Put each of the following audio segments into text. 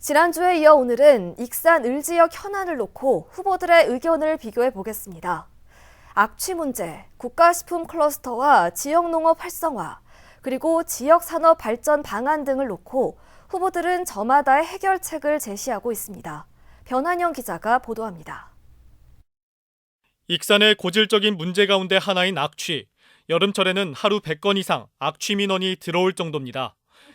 지난주에 이어 오늘은 익산 을지역 현안을 놓고 후보들의 의견을 비교해 보겠습니다. 악취 문제, 국가식품 클러스터와 지역농업 활성화, 그리고 지역산업 발전 방안 등을 놓고 후보들은 저마다의 해결책을 제시하고 있습니다. 변한영 기자가 보도합니다. 익산의 고질적인 문제 가운데 하나인 악취. 여름철에는 하루 100건 이상 악취 민원이 들어올 정도입니다.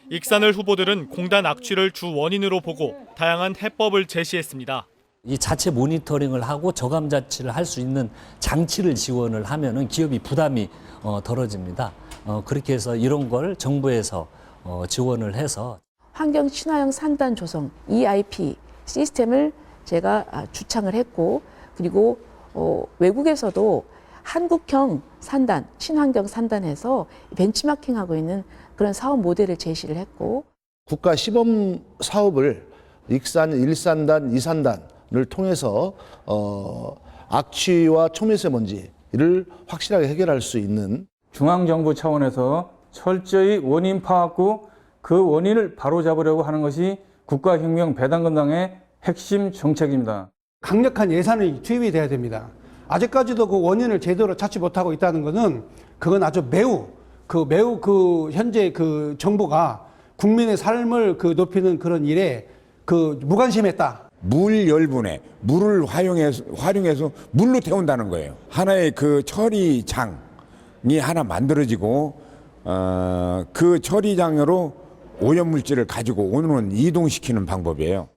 익산을 후보들은 공단 악취를 주 원인으로 보고 다양한 해법을 제시했습니다. 이 자체 모니터링을 하고 저감 자치를 할 수 있는 장치를 지원을 하면은 기업이 부담이 어, 덜어집니다. 어, 그렇게 해서 이런 걸 정부에서 어, 지원을 해서 환경 친화형 산단 조성 EIP 시스템을 제가 아, 주창을 했고 그리고 어, 외국에서도 한국형 산단, 친환경 산단에서 벤치마킹하고 있는 그런 사업 모델을 제시를 했고 국가 시범 사업을 익산 1산단, 2산단을 통해서 어, 악취와 초미세먼지를 확실하게 해결할 수 있는 중앙정부 차원에서 철저히 원인 파악 후그 원인을 바로잡으려고 하는 것이 국가혁명 배당건당의 핵심 정책입니다. 강력한 예산이 투입이 돼야 됩니다. 아직까지도 그 원인을 제대로 찾지 못하고 있다는 것은 그건 아주 매우 그 매우 그 현재 그 정부가 국민의 삶을 그 높이는 그런 일에 그 무관심했다. 물 열분에 물을 활용해서, 활용해서 물로 태운다는 거예요. 하나의 그 처리장이 하나 만들어지고, 어, 그 처리장으로 오염물질을 가지고 오는 이동시키는 방법이에요.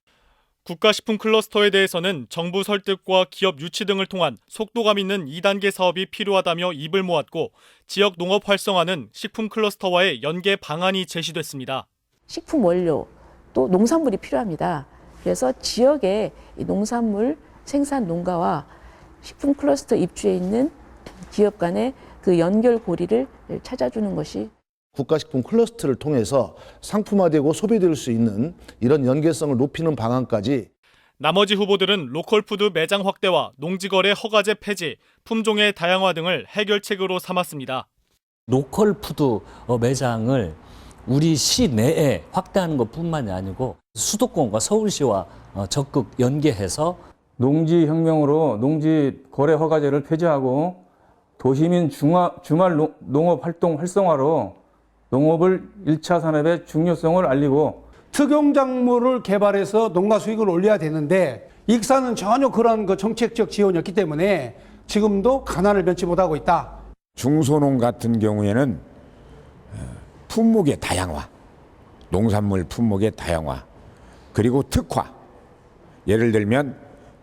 국가식품 클러스터에 대해서는 정부 설득과 기업 유치 등을 통한 속도감 있는 2단계 사업이 필요하다며 입을 모았고 지역 농업 활성화는 식품 클러스터와의 연계 방안이 제시됐습니다. 식품 원료 또 농산물이 필요합니다. 그래서 지역의 이 농산물 생산 농가와 식품 클러스터 입주해 있는 기업 간의 그 연결 고리를 찾아주는 것이 국가식품 클러스터를 통해서 상품화되고 소비될 수 있는 이런 연계성을 높이는 방안까지 나머지 후보들은 로컬푸드 매장 확대와 농지거래 허가제 폐지, 품종의 다양화 등을 해결책으로 삼았습니다. 로컬 푸드 어, 매장을 우리 시 내에 확대하는 것뿐만이 아니고 수도권과 서울시와 어, 적극 연계해서 농지 혁명으로 농지 거래 허가제를 폐지하고 도시민 중화, 주말 농- 농업 활동 활성화로 농업을 1차 산업의 중요성을 알리고 특용 작물을 개발해서 농가 수익을 올려야 되는데 익산은 전혀 그런 그 정책적 지원이 없기 때문에 지금도 가난을 면치 못하고 있다. 중소농 같은 경우에는 어, 품목의 다양화, 농산물 품목의 다양화, 그리고 특화. 예를 들면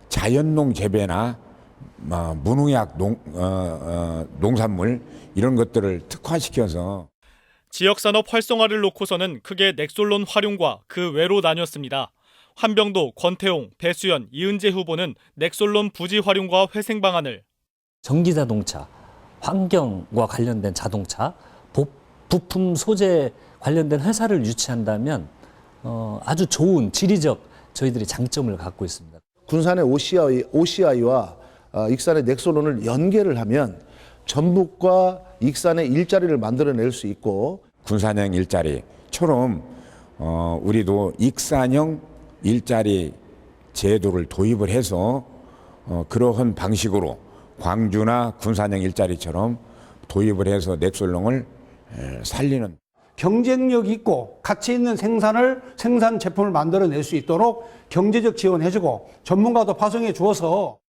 자연농 재배나 뭐 무농약 농, 어, 어, 농산물 이런 것들을 특화시켜서 지역산업 활성화를 놓고서는 크게 넥솔론 활용과 그 외로 나뉘었습니다. 환병도, 권태용, 배수연, 이은재 후보는 넥솔론 부지 활용과 회생 방안을 전기 자동차, 환경과 관련된 자동차, 보- 부품 소재 관련된 회사를 유치한다면 어, 아주 좋은 지리적 저희들이 장점을 갖고 있습니다. 군산의 OCI, OCI와 어, 익산의 넥솔론을 연계를 하면 전북과 익산의 일자리를 만들어낼 수 있고 군산형 일자리처럼 어, 우리도 익산형 일자리 제도를 도입을 해서 어, 그러한 방식으로 광주나 군산형 일자리처럼 도입을 해서 넥솔롱을 에, 살리는 경쟁력 있고 가치 있는 생산을 생산 제품을 만들어낼 수 있도록 경제적 지원해주고 전문가도 파송해 주어서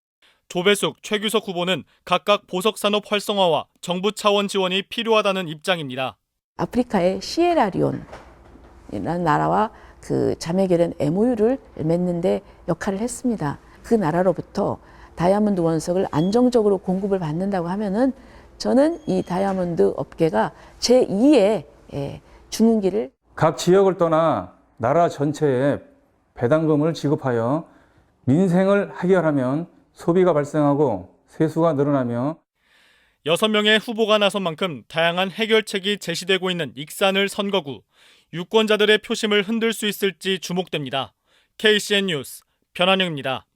조배숙, 최규석 후보는 각각 보석산업 활성화와 정부 차원 지원이 필요하다는 입장입니다. 아프리카의 시에라리온이라는 나라와 그 자매결연 MOU를 맺는데 역할을 했습니다. 그 나라로부터 다이아몬드 원석을 안정적으로 공급을 받는다고 하면은 저는 이 다이아몬드 업계가 제 2의 예, 중흥기를 각 지역을 떠나 나라 전체에 배당금을 지급하여 민생을 해결하면 소비가 발생하고 세수가 늘어나며 6명의 후보가 나선 만큼 다양한 해결책이 제시되고 있는 익산을 선거구. 유권자들의 표심을 흔들 수 있을지 주목됩니다. KCN 뉴스 변한영입니다.